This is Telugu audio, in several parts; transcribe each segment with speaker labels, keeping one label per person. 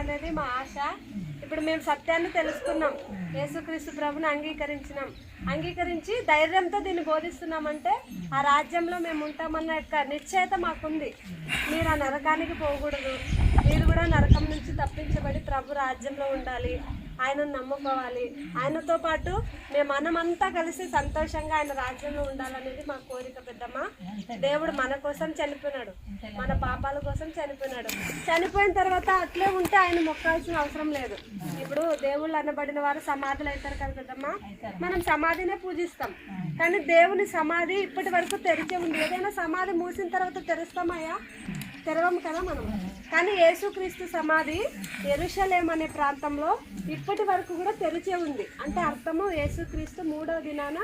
Speaker 1: అనేది మా ఆశ. ఇప్పుడు మేము సత్యాన్ని తెలుసుకున్నాం. యేసుక్రీస్తు ప్రభుని అంగీకరించినాం. అంగీకరించి ధైర్యంతో దీన్ని బోధిస్తున్నామంటే ఆ రాజ్యంలో మేము ఉంటామన్న యొక్క నిశ్చయత మాకుంది. మీరు ఆ నరకానికి పోకూడదు. మీరు కూడా నరకం నుంచి తప్పించబడి ప్రభు రాజ్యంలో ఉండాలి. ఆయనను నమ్ముకోవాలి. ఆయనతో పాటు మేము మనమంతా కలిసి సంతోషంగా ఆయన రాజ్యంలో ఉండాలనేది మా కోరిక పెద్దమ్మ. దేవుడు మన కోసం చనిపోయినాడు. మన పాపాల కోసం చనిపోయినాడు. చనిపోయిన తర్వాత అట్లే ఉంటే ఆయన మొక్కాల్సిన అవసరం లేదు. ఇప్పుడు దేవుళ్ళు అనబడిన వారు సమాధులు అవుతారు కదా పెద్దమ్మ. మనం సమాధినే పూజిస్తాం. కానీ దేవుని సమాధి ఇప్పటి వరకు తెరిచే ఉంది. ఏదైనా సమాధి మూసిన తర్వాత తెరుస్తామయ్యా? తెరవము కదా మనం. కానీ యేసుక్రీస్తు సమాధి ఎరుషలేం అనే ప్రాంతంలో ఇప్పటి వరకు కూడా తెరిచే ఉంది. అంటే అర్థము యేసుక్రీస్తు మూడో దినాన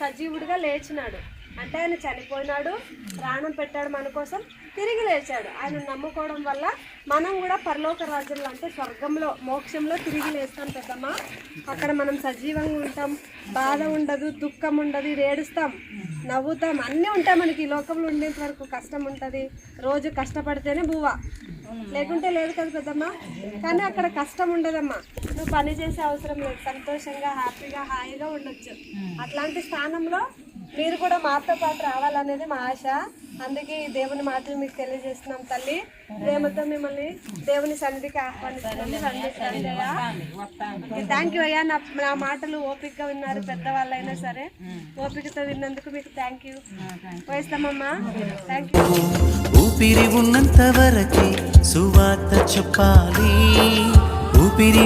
Speaker 1: సజీవుడిగా లేచినాడు. అంటే ఆయన చనిపోయినాడు ప్రాణం పెట్టాడు మన కోసం తిరిగి లేచాడు. ఆయన నమ్ముకోవడం వల్ల మనం కూడా పరలోక రాజ్యంలో అంటే స్వర్గంలో మోక్షంలో తిరిగి లేస్తాం పెద్దమ్మ. అక్కడ మనం సజీవంగా ఉంటాం బాధ ఉండదు దుఃఖం ఉండదు ఏడుస్తాం నవ్వుతాం. అన్నీ ఉంటాయి మనకి ఈ లోకంలో ఉండేంత వరకు కష్టం ఉంటుంది. రోజు కష్టపడితేనే బువ్వ. లేకుంటే లేదు కదా పెద్దమ్మ. కానీ అక్కడ కష్టం ఉండదమ్మా. నువ్వు పని చేసే అవసరం లేదు. సంతోషంగా హ్యాపీగా హాయిగా ఉండొచ్చు. అట్లాంటి స్థానంలో మీరు కూడా మాతో పాటు రావాలనేది మా ఆశ. అందుకే ఈ దేవుని మాటలు మీకు తెలియజేస్తున్నాం తల్లి. ప్రేమతో మిమ్మల్ని దేవుని సన్నిధికి రండి థ్యాంక్ యూ అయ్యా. నా నా మాటలు ఓపికగా విన్నారు పెద్దవాళ్ళైనా సరే. ఓపికతో విన్నందుకు మీకు థ్యాంక్ యూ పోయిస్తామమ్మా. థ్యాంక్ యూ
Speaker 2: ఊపిరి ఉన్నంత వరకే సువార్త చెప్పాలి. ఊపిరి